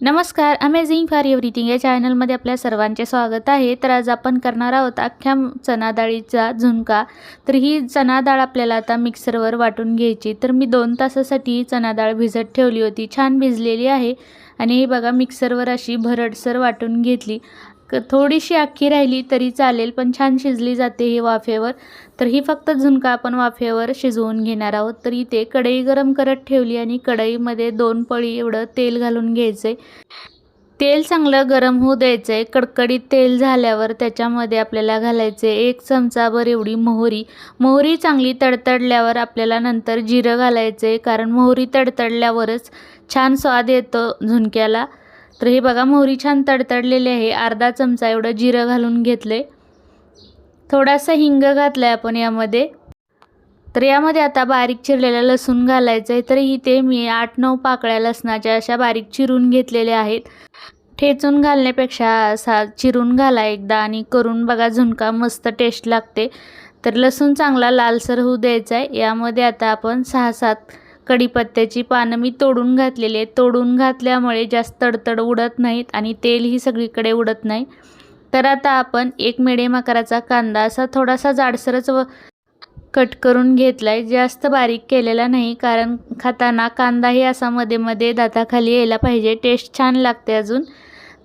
नमस्कार amazing for everything या चॅनलमध्ये आपल्या सर्वांचे स्वागत आहे. तर आज आपण करणार आहोत अख्ख्या चणा डाळीचा झुणका. तर ही चणा डाळ आपल्याला आता मिक्सरवर वाटून घ्यायची. तर मी दोन तासासाठी चणाडाळ डाळ भिजत ठेवली होती. छान भिजलेली आहे. आणि ही बघा मिक्सरवर अशी भरडसर वाटून घेतली. क थोडीशी अख्खी राहिली तरी चालेल पण छान शिजली जाते ही वाफेवर. तर ही फक्त झुणका आपण वाफेवर शिजवून घेणार आहोत. तर इथे कढई गरम करत ठेवली आणि कढईमध्ये दोन पळी एवढं तेल घालून घ्यायचं. आहे तेल चांगलं गरम होऊ द्यायचं आहे कडकडीत तेल झाल्यावर त्याच्यामध्ये आपल्याला घालायचे एक चमचाभर एवढी मोहरी. मोहरी चांगली तडतडल्यावर आपल्याला नंतर जिरं घालायचं आहे कारण मोहरी तडतडल्यावरच छान स्वाद येतो झुणक्याला. तर हे बघा मोहरी छान तडतडलेली आहे. अर्धा चमचा एवढं जिरं घालून घेतले थोडासा हिंग घातला आहे आपण यामध्ये. तर यामध्ये आता बारीक चिरलेला लसूण घालायचं आहे तर इथे मी आठ नऊ पाकळ्या लसणाच्या अशा बारीक चिरून घेतलेल्या आहेत. ठेचून घालण्यापेक्षा असा चिरून घाला एकदा आणि करून बघा झुणका मस्त टेस्ट लागते. तर लसूण चांगला लालसर होऊ द्यायचा आहे यामध्ये आता आपण सहा सात कढीपत्त्याची पानं मी तोडून घातलेली आहेत. तोडून घातल्यामुळे जास्त तडतड उडत नाहीत आणि तेलही सगळीकडे उडत नाही. तर आता आपण एक मिडियम आकाराचा कांदा असा थोडासा जाडसरच व कट करून घेतला आहे जास्त बारीक केलेला नाही कारण खाताना कांदाही असा मध्ये मध्ये दाताखाली यायला पाहिजे. टेस्ट छान लागते अजून.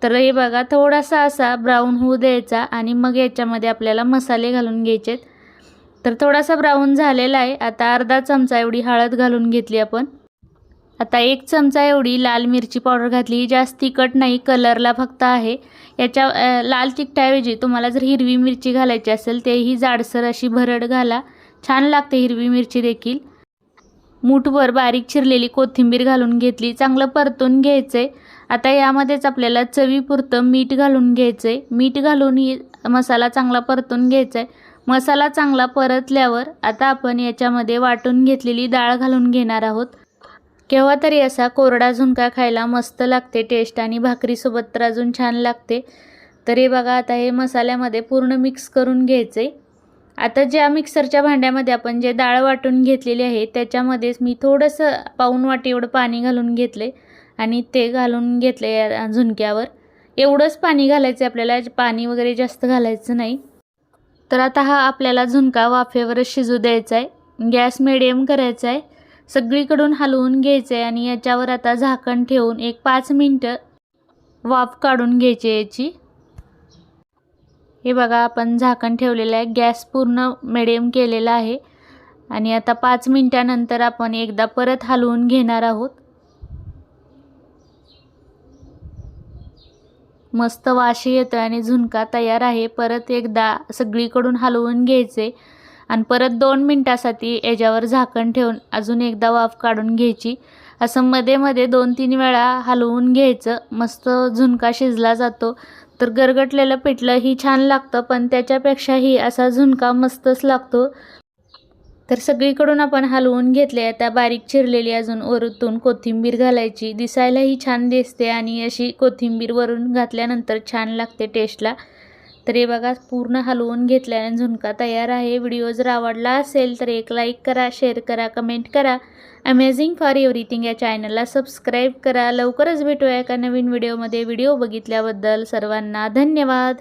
तर हे बघा थोडासा असा ब्राऊन होऊ द्यायचा आणि मग याच्यामध्ये आपल्याला मसाले घालून घ्यायचेत. तर थोडासा ब्राऊन झालेला आहे. आता अर्धा चमचा एवढी हळद घालून घेतली आपण. आता एक चमचा एवढी लाल मिरची पावडर घातली. जास्त तिखट नाही कलरला फक्त आहे. याच्या लाल तिखटाऐवजी तुम्हाला जर हिरवी मिरची घालायची असेल तेही जाडसर अशी भरड घाला. छान लागते हिरवी मिरची देखील. मूठभर बारीक चिरलेली कोथिंबीर घालून घेतली. चांगलं परतून घ्यायचं आहे आता यामध्येच आपल्याला चवीपुरतं मीठ घालून घ्यायचं आहे मीठ घालून ही मसाला चांगला परतून घ्यायचा आहे मसाला चांगला परतल्यावर आता आपण याच्यामध्ये वाटून घेतलेली डाळ घालून घेणार आहोत. केव्हा तरी असा कोरडा झुणका खायला मस्त लागते टेस्ट आणि भाकरीसोबत तर अजून छान लागते. तर हे बघा आता हे मसाल्यामध्ये पूर्ण मिक्स करून घ्यायचे आता ज्या मिक्सरच्या भांड्यामध्ये आपण जे डाळ वाटून घेतलेली आहे त्याच्यामध्येच मी थोडंसं पाऊण वाटी एवढं पाणी घालून घेतले आणि ते घालून घेतले या झुणक्यावर. एवढंच पाणी घालायचं आहे आपल्याला पाणी वगैरे जास्त घालायचं नाही. तर आता हा आपल्याला झुणका वाफेवरच शिजू द्यायचा आहे गॅस मिडियम करायचा आहे सगळीकडून हलवून घ्यायचं आहे आणि याच्यावर आता झाकण ठेवून एक पाच मिनटं वाफ काढून घ्यायची याची. हे बघा आपण झाकण ठेवलेलं आहे. गॅस पूर्ण मिडियम केलेला आहे. आणि आता पाच मिनटानंतर आपण एकदा परत हलवून घेणार आहोत. मस्त वाशी येतो आणि झुणका तयार आहे. परत एकदा सगळीकडून हलवून घ्यायचे. आणि परत दोन मिनटासाठी याच्यावर झाकण ठेवून अजून एकदा वाफ काढून घ्यायची. असं मध्ये मध्ये दोन तीन वेळा हलवून घ्यायचं. मस्त झुणका शिजला जातो. तर गरगटलेलं पिठलंही छान लागतं पण त्याच्यापेक्षाही असा झुणका मस्तच लागतो. तर सगळीकडून आपण हलवून घेतले आता बारीक चिरलेली अजून वरतून कोथिंबीर घालायची. दिसायलाही छान दिसते आणि अशी कोथिंबीर वरून घातल्यानंतर छान लागते टेस्टला. तर हे बघा पूर्ण हलवून घेतल्याने झुणका तयार आहे. व्हिडिओ जर आवडला असेल तर एक लाईक करा शेअर करा कमेंट करा. अमेझिंग फॉर एव्हरीथिंग या चॅनलला सबस्क्राईब करा. लवकरच भेटूया एका नवीन व्हिडिओमध्ये. व्हिडिओ बघितल्याबद्दल सर्वांना धन्यवाद.